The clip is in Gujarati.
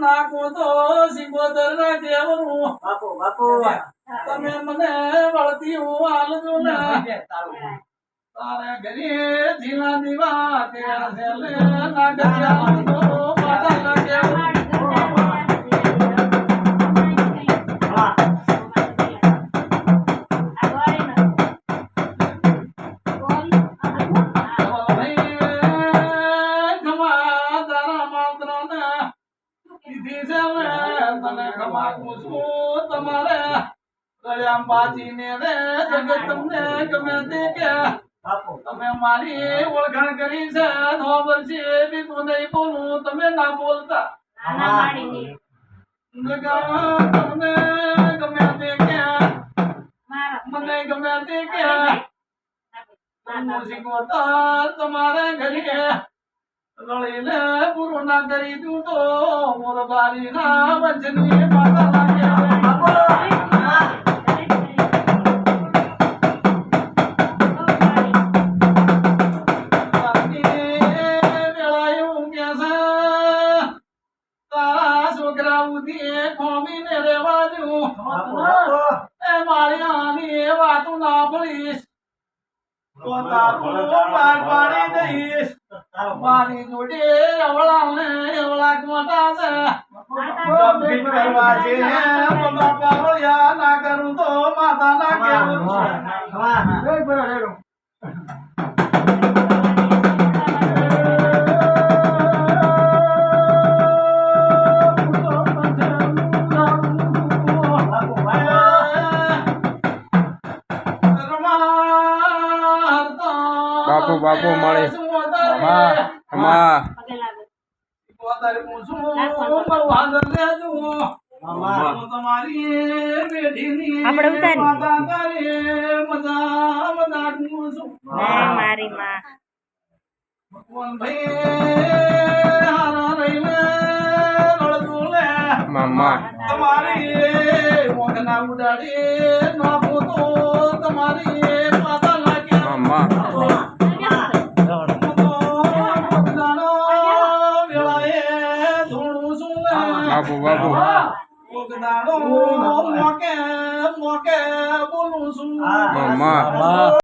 નાખો તો સિકોતર ના કેવરું બાપુ બાપુ. તમે મને વળતી હું આલજો ને. તારે ઘરે જીવા દીવા ના ગજ્યા તમે મારી ઓળખાણ કરી છે ખબર છે બી નહીં બોલું તમે ના બોલતા. તમને ગમે તે ક્યાં મને ગમે તે ક્યાં શીખવતા તમારે ઘરે. રળીને પૂરું ના કરી તો મોર બારી ના વચની માતા લાગે મારી આની એ વાતું ના ભળીશ તો તારું બાર પાડી દઈશ. મારી જોડે અવળા અવળા મોટા છે કમ્પ્લીટ કરવા છે બાપા વળ્યા ના કરું તો માતા ના કેવું બાપુ, બાપુ, મળે. માં માં આપણે ઉતારી. મારી માં. મામા. તમારી ઉડાડી નાખો તો તમારી માતા લાગે મામા. બાપુ બાપુ મોકે મોકે બોલું છું